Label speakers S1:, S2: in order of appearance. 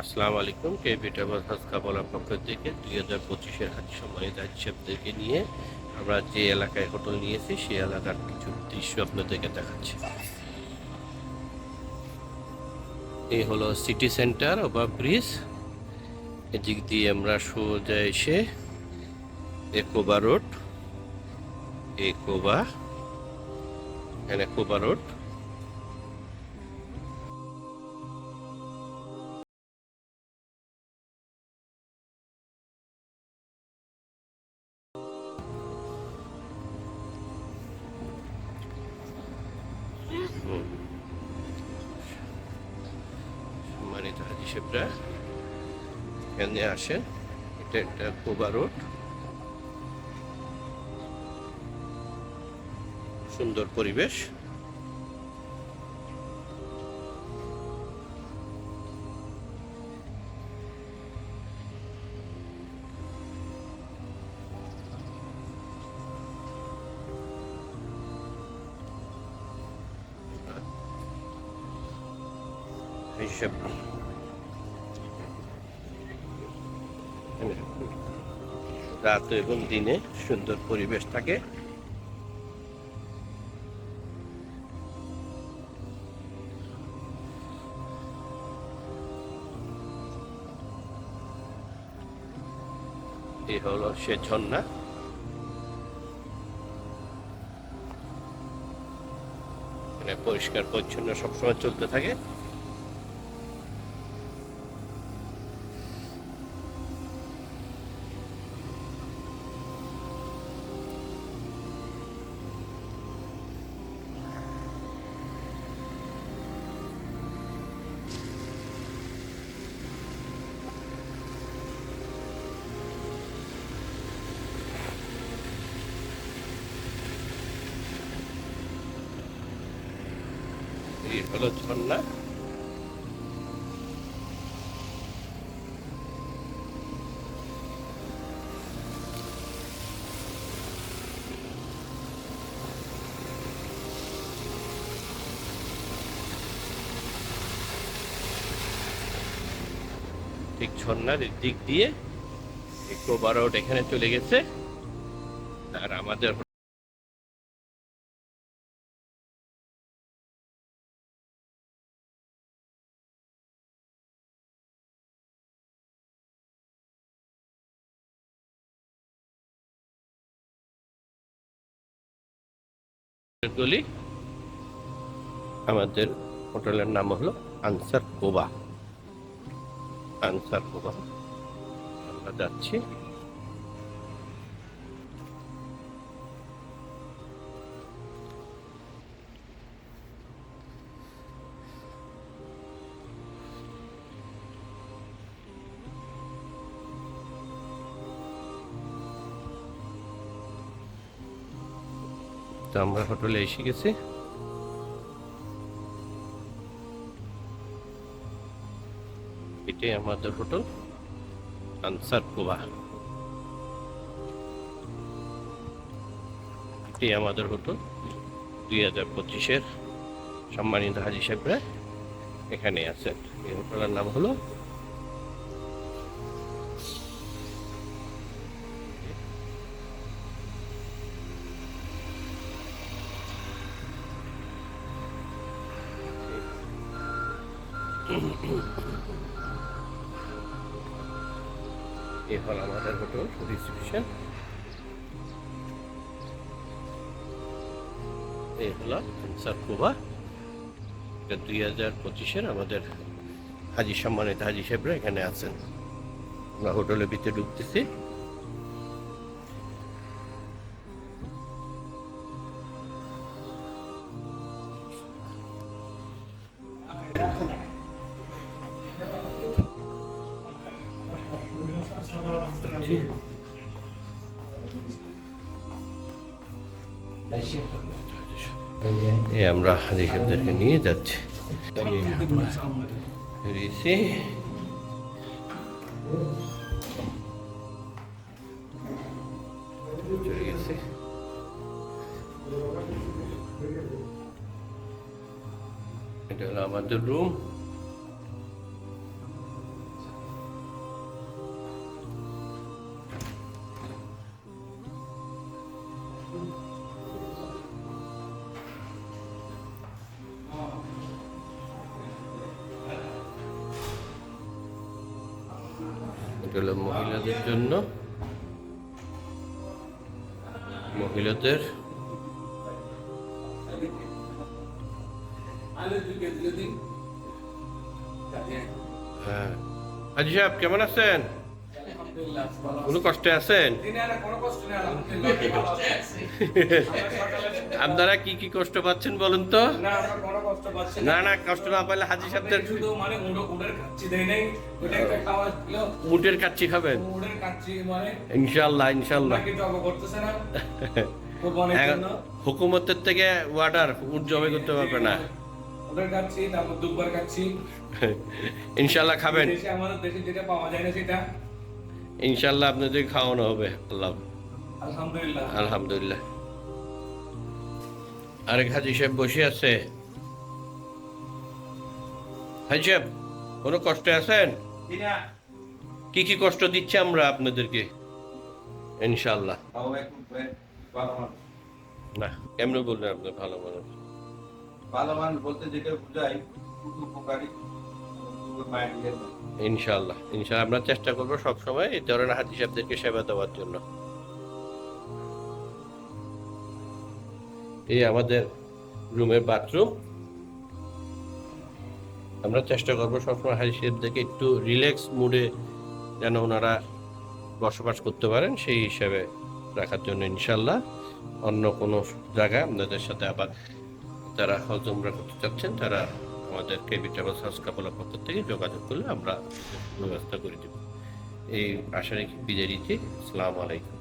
S1: আসসালামু আলাইকুম কে বিটাবাস হাসকা বলার পক্ষ থেকে দুই হাজার পঁচিশের হাজ সময় হিসাবদেরকে নিয়ে আমরা যে এলাকায় হোটেল নিয়েছি, সেই এলাকার কিছু দৃশ্য আপনাদেরকে দেখাচ্ছি। এই হলো সিটি সেন্টার ওভার ব্রিজ। এদিক দিয়ে আমরা সোজা এসে একোবা রোড, একোবা, এখানে কোবা রোড। সম্মানিত হাজি সাহেবরা এখানে আসেন। এটা একটা কোবা রোড। সুন্দর পরিবেশ। হিসেব রাত এবং দিনে সুন্দর পরিবেশ থাকে। এই হলো সে ঝর্ণা। পরিষ্কার পরিচ্ছন্ন সবসময় চলতে থাকে। এই হলো ঝর্ণা। ঠিক ঝর্ণার দিক দিয়ে ইকোবা রোড এখানে চলে গেছে। আর আমাদের গলি আমাদের হোটেলের নাম হলো আনসার কোবা। আনসার কোবা। আমরা যাচ্ছি। তো আমরা হোটেলে এসে গেছি। এটাই আমাদের হোটেল। আনসার কোবা। এটাই আমাদের হোটেল। দুই হাজার পঁচিশের সম্মানিত হাজি সাহেবরা এখানে আছেন। এই হোটেলের নাম হলো হল আমাদের হোটেল ডিস্ট্রিবিউশন এই হলো সারকুবা এটা দুই হাজার পঁচিশের আমাদের হাজি সম্মানিত হাজি সাহেবরা এখানে আছেন। আমরা হোটেলের ভিতরে ঢুকতেছি। আমরা হাজি নিয়ে যাচ্ছি। এটা হলো আমাদের রুম এটা হলো মহিলাদের জন্য। মহিলাদের হ্যাঁ। আজি সাহেব কেমন আছেন? কোনো কষ্টে আছেন আপনারা কি কি কষ্ট পাচ্ছেন বলুন তো না না, কষ্ট না পাইলে হাজি সাহেবদের। মুটের কাচ্চি খাবেন ইনশাল্লাহ ইনশাল্লাহ
S2: জব।
S1: হুকুমতের থেকে ওয়াটার উট জমে করতে পারবে না। ইনশাল্লাহ খাবেন
S2: আমাদের দেশে যেটা পাওয়া যায় না সেটা
S1: ইনশাল্লাহ আপনাদের খাওয়ানো হবে আল্লাহ।
S2: আলহামদুলিল্লাহ।
S1: আলহামদুলিল্লাহ। আরেক হাজি সাহেব বসে আছে। হাজি সাহেব কোনো কষ্টে আছেন? কি কি কষ্ট দিচ্ছে আমরা আপনাদেরকে? ইনশাল্লাহ না কেমনে বললেন আপনি? ভালো মানুষ।
S3: ভালো মানুষ বলতে যেটা বুঝাই উপকারী।
S1: ইনশাল্লাহ ইনশাল্লাহ আমরা চেষ্টা করব সবসময় এই ধরনের হাজি সাহেবদেরকে সেবা দেওয়ার জন্য। এই আমাদের রুমের বাথরুম। আমরা চেষ্টা করব সবসময় হাজি সাহেবদেরকে একটু রিল্যাক্স মুডে যেন ওনারা বসবাস করতে পারেন, সেই হিসাবে রাখার জন্য ইনশাল্লাহ অন্য কোনো জায়গায় আপনাদের সাথে আবার যারা হজমরা করতে চাচ্ছেন, তারা আমাদের কেবি ট্রাভেল হাউস কাপলার পক্ষ থেকে যোগাযোগ করলে আমরা ব্যবস্থা করে দেব। এই আশা রেখে বিদায় দিচ্ছি আসসালামু আলাইকুম।